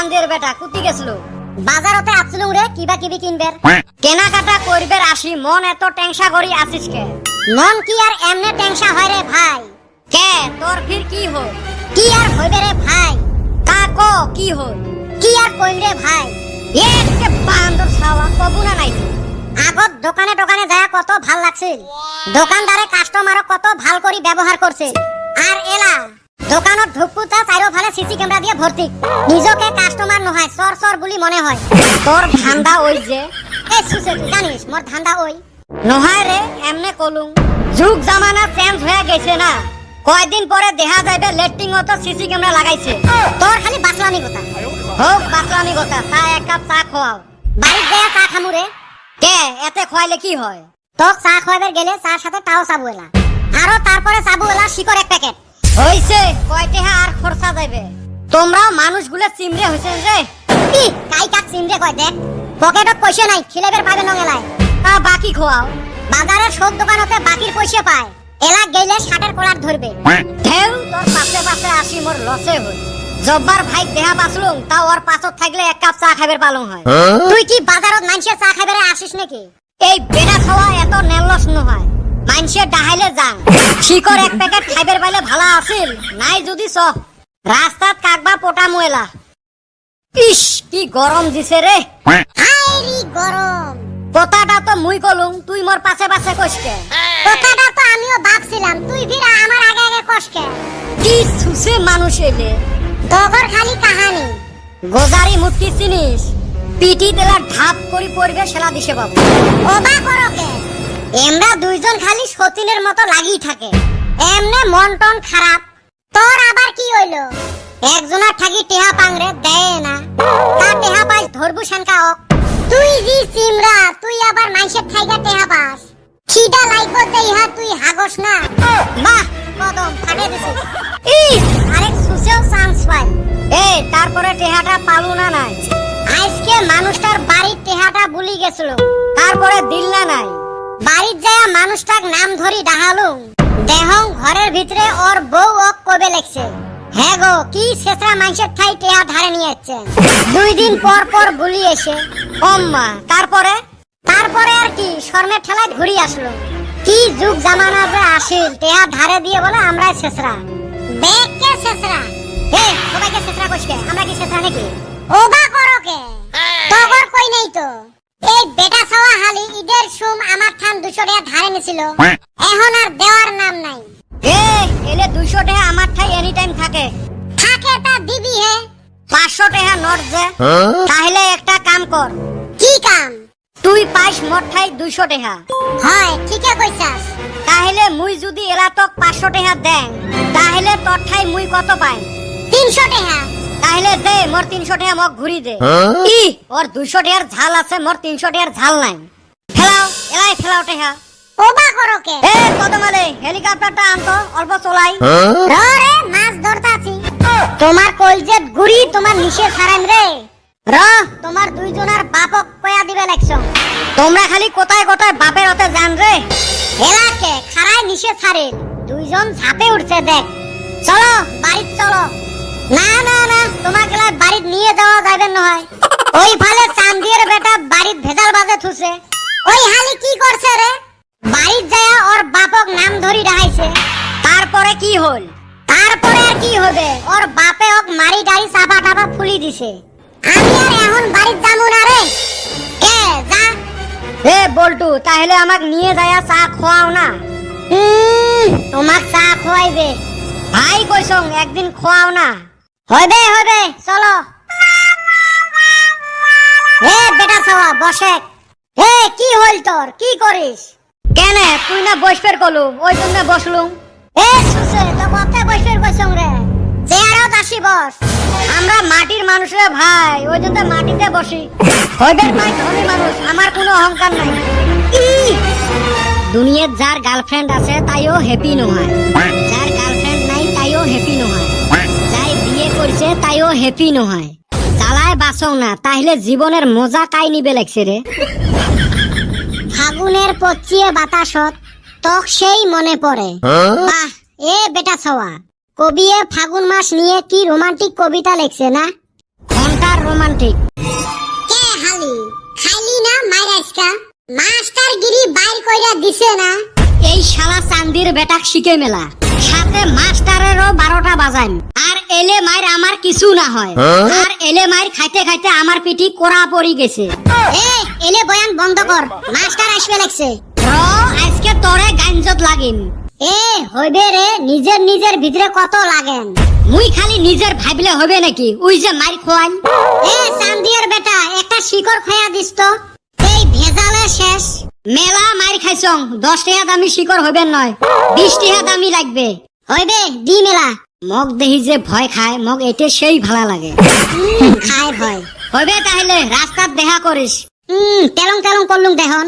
চান্দের বেটা, কুতি গেছিল। বাজারতে আসলুম রে কিবা কিবি কিনবের কেনাকাটা করবের আসি মন এত টেংসা করি আসিস কে। মন কি আর এমনে টেংসা হয় রে ভাই? কে তোর ফির কি হল? কি আর হইবে রে ভাই? তা ক হল? কি আর কইল রে ভাই? একে বান্দর ছাওয়া কবু না নাই। আগত দোকানে দোকানে যায় কত ভালো লাগছিল। দোকানদারে কাস্টমারক কত ভালো করে ব্যবহার করছে আর এলা দোকানত ঢুকুতা চারিওফালে সিসি ক্যামেরা দিয়ে ভর্তি নিজকে কাস্টমার নহয় সর সর বুলি মনে হয়। তোর ধান্দা ওই যে। এই সুসে তুই জানিস মোর ধান্দা ওই নহয় রে এমনে কলুম যুগ জামানা চেঞ্জ হয়ে গেছে না। কয়দিন পরে দেখা যাইবে লেট্রিং তো সিসি ক্যামেরা লাগাইছে। তোর খালি বাসলামি কথা। হোক বাসলামি কথা। চা এক কাপ চা খোয়াও বাড়িত গিয়ে চা খামুরে কে, এতে খোয়াইলে কি হয়? তোক চা খোয়াবার গেলে চার সাথে তাও চাবু এলা। আরও তারপরে চাবু এলা শিকর এক প্যাকেট হইছে কয়টেহা আর খরচা যাইবে? তোমরাও মানুষগুলো চিমড়ে হইছেন রে কি কাই কাক চিমড়ে কয় দেখ। পকেটত পয়সা নাই খিলেবের পাবে নং এলাই তা বাকি খোয়াও। বাজারের সব দোকানতে বাকির পয়সা পায়। এলা গেলে ষাটের কলার ধরবে। ঢেউ তোর পাশে পাশে আসি মোর লসে হই। জব্বার ভাই দেহা বাঁচলুম তা ওর পাছত থাকলে এক কাপ চা খাইবার পালং হয়। তুই কি বাজারত মানুষের চা খাইবারে আসিস নাকি? এই বেড়া খাওয়া এত নেলস নহয়। মানুষের ডাহাইলে যান। শিকর এক প্যাকেট খাইবার পাইলে ভালো আছিল নাই যদি চ। রাস্তাত কাকবা পোটা ময়লা। ইস কি গরম দিছে রে হাইরি গরম কথাটা তো মুই কলুম তুই মোর পাশে পাশে কষকে কথাটা তো আমিও ভাবছিলাম তুই ফিরা আমার আগে আগে কষকে কি সুসে মানুষ এলে তগর খালি কাহানি। গোজারি মুটকি চিনিস পিটি তেলা ঢাপ করি পড়বে সেলা দিছে বাবু। ওবা করকে এমরা দুইজন খালি সতীনের মতো লাগি থাকে। এমনে মন টন খারাপ। তোর আবার কি হইল? একজনের থাকি টেহা পাংরে দেয় না। তা টেহা পাইস ধরবু শানকা ওক তুই জি সিমরা, তুই আবার মাইসের থাইগা টেহা পাস। খিদা লাইকো দেইহা তুই হাগস না। বাহ, কদম, ফাটে দিছিস ই আরেক সুসেও চান্স পাই। এ, তারপরে টেহাটা পালু না নাই? আজকে মানুষটার বাড়ির টেহাটা বুলি গেছিল। তারপরে দিল না নাই? বাড়ির যায় মানুষটার নাম ধরি ডাহালুম। দেহং ঘরের ভিতরে ওর বউ ওক কবে লেখছে হ্যাঁ গো কি শেষরা মানুষের ঠাই টেহা ধারে নিয়ে যাচ্ছে দুই দিন পর পর বুলি এসে অম্মা তারপরে? তারপরে আর কি শর্মের ঠেলায় ঘুরি আসলো। কি যুগ জামানা যে আসিল টেহা ধারে দিয়ে বলে আমরা শেষরা। বেকে শেষরা? হে সবাইকে শেষরা কইছে আমরা কি শেষরা নাকি? ওবা করো কে? তগর কই নাই তো? এই বেটা ছাওয়া হালি ঈদের সুম আমার থান দুশো টাকা ধারে নিছিল। এখন আর দেওয়ার নাম নাই। এ এলে দুশো টাকা আমার ঠাই এনি টাইম থাকে। থাকে তা দিবি হে। পাঁচশো টাকা নোট যে। তাহলে একটা কাম কর। কি কাম? তুই পাইস মোট ঠাই দুইশো টাকা। হয় ঠিকই কইছাস। তাহলে মুই যদি এলা তোক পাঁচশো টাকা দেন তাহলে তোর ঠাই মুই কত পাই? তিনশো টাকা। তাহলে দে মোর তিনশো টাকা মোক ঘুরি দে। ই ওর দুইশো টাকার ঝাল আছে মোর তিনশো টাকার ঝাল নাই। ফেলাও এলাই ফেলাও টাকা ওবা করো কে? এ কদমালে হেলিকপ্টারটা আনতো অল্প চলাই। রে মাছ ধরতাছি তোমার কলজেত গুড়ি তোমার নিশে রে র তোমার দুইজনের বাপক কয়া দিবে লাগছো। তোমরা খালি কোথায় কোথায় বাপের হতে জান রে। এলাকে খারাই নিশে ছাড়েন দুইজন ঝাপে উঠছে দেখ। চলো বাড়িত চলো। না না না, তোমাকে বাড়িত নিয়ে যাওয়া যাবে নহয় ওই ফালে চান্দিয়ের বেটা বাড়িত ভেজাল বাজে থুছে ওই হালি কি করছে রে? বাড়িত যায় ওর বাপক নাম ধরি ডাহাইছে। তারপরে কি হল? তারপরে আর কি হবে? ওর বাপে ওক মারি ডাড়ি চাপা টাপা ফুলি দিছে। আমি আর এখন বাড়িত যাব না রে। কে, যা। হে বল্টু, তাহলে আমাক নিয়ে যায় চা খোয়াও না। তোমাক চা খোয়াইবে। ভাই কইসং, একদিন খোয়াও না। হইবে হইবে চলো। হে বেটা ছাওয়া বসে। হে কি হইল তোর? কি করিস? কেন? তুই না বসবের ওই জন্য বসলুম। এ সুসে তো কতে বসবের কইসং রে। বস। আমরা মাটির মানুষ রে ভাই ওই জন্য মাটিতে বসি। হইবে ভাই ধনী মানুষ আমার কোনো অহংকার নাই! দুনিয়ার যার গার্লফ্রেন্ড আছে তাইও হ্যাপি নহয় যার তাইও হ্যাপি নহয়। জ্বালায় বাসং না তাহলে জীবনের মজা কাই নিবে লাগছে রে ফাগুনের পচিয়ে বাতাসত তক সেই মনে পড়ে বাহ এ বেটা ছওয়া কবিয়ে ফাগুন মাস নিয়ে কি রোমান্টিক কবিতা লেখছে না? ঘণ্টার রোমান্টিক কে হালি? খাইলি না মাইরা আজকা মাস্টার গিরি বাইর কইরা দিছে না? এই শালা চান্দির বেটাক শিখে মেলা। সাথে মাস্টারেরও বারোটা বাজাইম। আর এলে মায়ের আমার কিছু না হয়। আর এলে মায়ের খাইতে খাইতে আমার পিঠি কোড়া পড়ি গেছে। এ এলে বয়ান বন্ধ কর মাস্টার আসবে লাগছে। র আজকে তোরে গাঞ্জত লাগিম। এ হইবে রে নিজের নিজের ভিতরে কত লাগেন? মুই খালি নিজের ভাবলে হবে নাকি? ওই যে মার খোয়াই এ চান্দিয়ার বেটা একটা শিকড় খাইয়া দিস তো। এই ভেজালে শেষ। মেলা মার খাইছং দশ টাকা দামি শিকড় হইবেন নয় বিশ টাকা দামি লাগবে। হইবে, দি মেলা। মগ দেহি যে ভয় খায়, মগ এতে সেই ভালো লাগে। খায় ভয়। হইবে তাহলে রাস্তার দেখা করিস। হুম তেলং তেলং করলুম দেহন।